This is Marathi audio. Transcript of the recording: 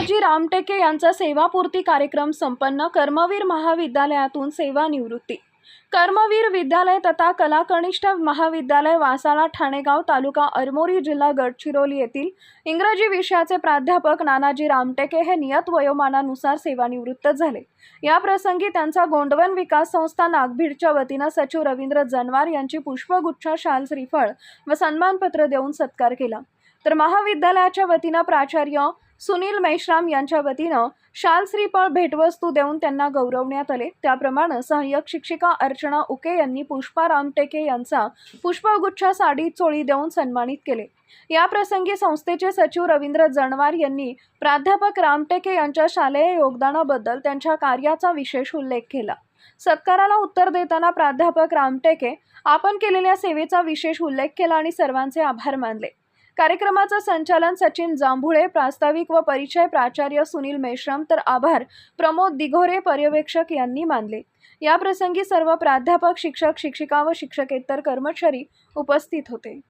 रामटेके यांचा सेवापूर्ती कार्यक्रम संपन्न कर्मवीर महाविद्यालयातून सेवानिवृत्ती. कर्मवीर विद्यालय तथा कलाकनिष्ठ महाविद्यालय वासाळा ठाणेगाव तालुका अरमोरी जिल्हा गडचिरोली येथील इंग्रजी विषयाचे प्राध्यापक नानाजी रामटेके हे नियत वयोमानानुसार सेवानिवृत्त झाले. या प्रसंगी त्यांचा गोंडवन विकास संस्था नागभीडच्या वतीनं सचिव रवींद्र जनवार यांची पुष्पगुच्छ शाल श्रीफळ व सन्मानपत्र देऊन सत्कार केला. तर महाविद्यालयाच्या वतीनं प्राचार्य सुनील मेश्राम यांच्या वतीनं शाल श्रीफळ भेटवस्तू देऊन त्यांना गौरवण्यात आले. त्याप्रमाणे सहाय्यक शिक्षिका अर्चना उके यांनी पुष्पा रामटेके यांचा पुष्पगुच्छ साडी चोळी देऊन सन्मानित केले. या प्रसंगी संस्थेचे सचिव रवींद्र जणवार यांनी प्राध्यापक रामटेके यांच्या शालेय योगदानाबद्दल त्यांच्या कार्याचा विशेष उल्लेख केला. सत्काराला उत्तर देताना प्राध्यापक रामटेके आपण केलेल्या सेवेचा विशेष उल्लेख केला आणि सर्वांचे आभार मानले. कार्यक्रमाचं संचालन सचिन जांभुळे प्रास्ताविक व परिचय प्राचार्य सुनील मेश्राम तर आभार प्रमोद दिघोरे पर्यवेक्षक यांनी मानले. या प्रसंगी सर्व प्राध्यापक शिक्षक शिक्षिका व शिक्षकेतर कर्मचारी उपस्थित होते.